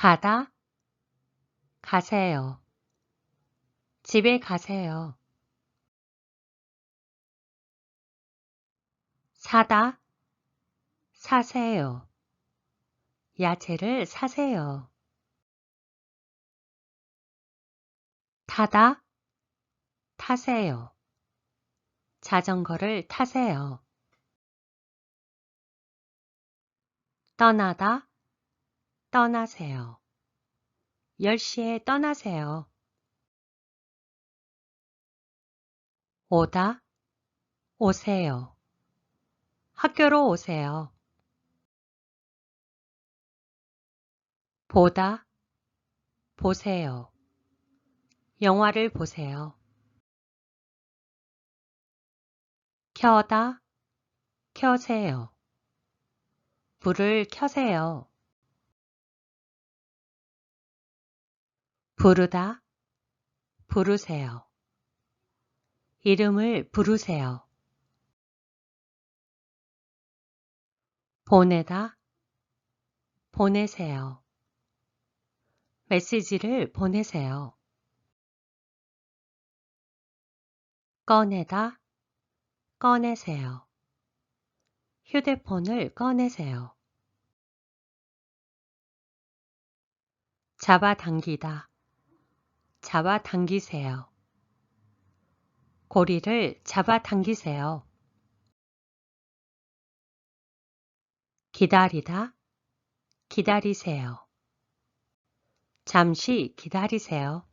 가다, 가세요. 집에 가세요. 사다, 사세요. 야채를 사세요. 타다, 타세요. 자전거를 타세요. 떠나다, 떠나세요. 10시에 떠나세요. 오다, 오세요. 학교로 오세요. 보다, 보세요. 영화를 보세요. 켜다, 켜세요. 불을 켜세요. 부르다, 부르세요. 이름을 부르세요. 보내다, 보내세요. 메시지를 보내세요. 꺼내다, 꺼내세요. 휴대폰을 꺼내세요. 잡아당기다, 잡아당기세요. 고리를 잡아당기세요. 기다리다, 기다리세요. 잠시 기다리세요.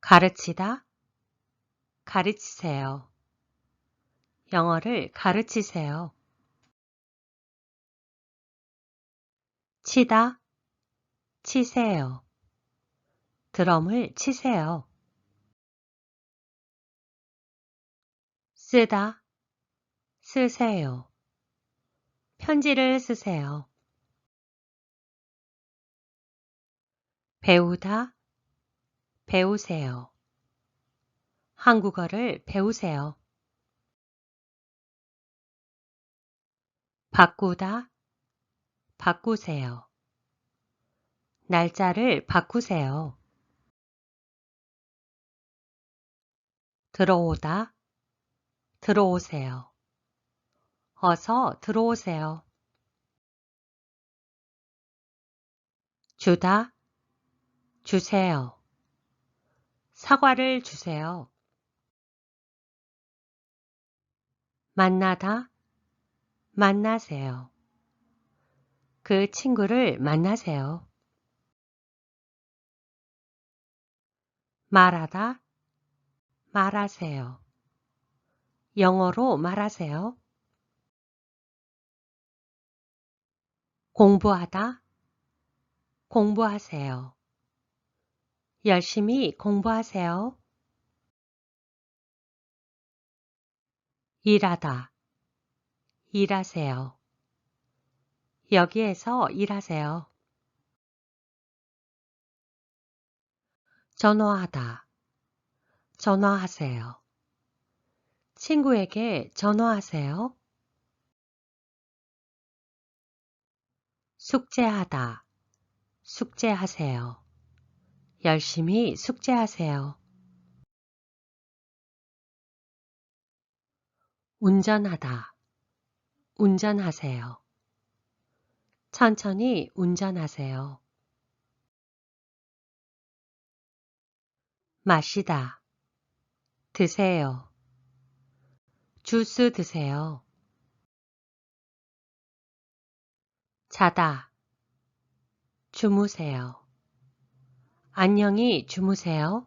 가르치다, 가르치세요. 영어를 가르치세요. 치다, 치세요. 드럼을 치세요. 쓰다, 쓰세요. 편지를 쓰세요. 배우다, 배우세요. 한국어를 배우세요. 바꾸다, 바꾸세요. 날짜를 바꾸세요. 들어오다, 들어오세요. 어서 들어오세요. 주다, 주세요. 사과를 주세요. 만나다, 만나세요. 그 친구를 만나세요. 말하다, 말하세요. 영어로 말하세요. 공부하다, 공부하세요. 열심히 공부하세요. 일하다, 일하세요. 여기에서 일하세요. 전화하다, 전화하세요. 친구에게 전화하세요. 숙제하다, 숙제하세요. 열심히 숙제하세요. 운전하다, 운전하세요. 천천히 운전하세요. 마시다, 드세요. 주스 드세요. 자다, 주무세요. 안녕히 주무세요.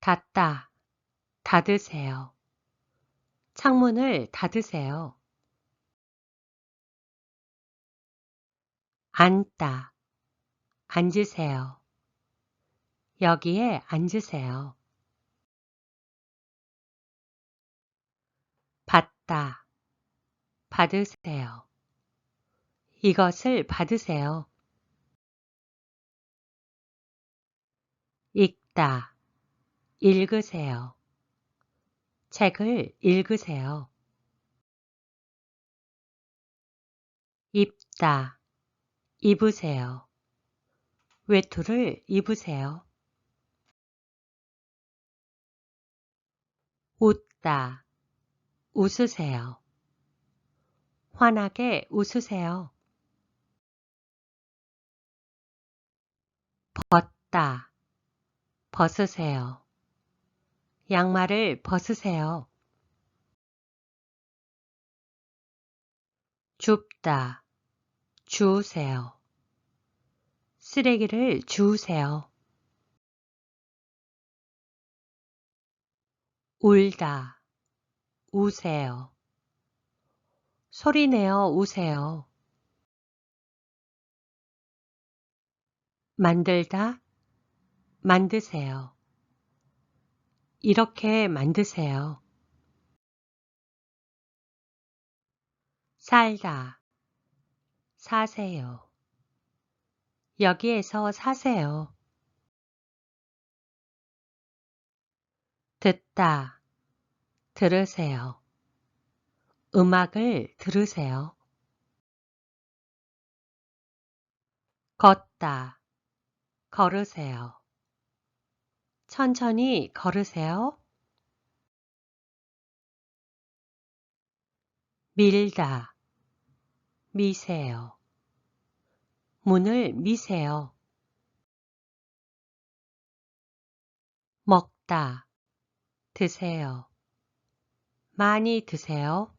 닫다, 닫으세요. 창문을 닫으세요. 앉다, 앉으세요. 여기에 앉으세요. 받다, 받으세요. 이것을 받으세요. 읽다, 읽으세요. 책을 읽으세요. 입다, 입으세요. 외투를 입으세요. 웃다, 웃으세요. 환하게 웃으세요. 벗다, 벗으세요. 양말을 벗으세요. 줍다, 주우세요. 쓰레기를 주우세요. 울다, 우세요. 소리내어 우세요. 만들다, 만드세요. 이렇게 만드세요. 살다, 사세요. 여기에서 사세요. 듣다, 들으세요. 음악을 들으세요. 걷다, 걸으세요. 천천히 걸으세요. 밀다, 미세요. 문을 미세요. 먹다, 드세요. 많이 드세요.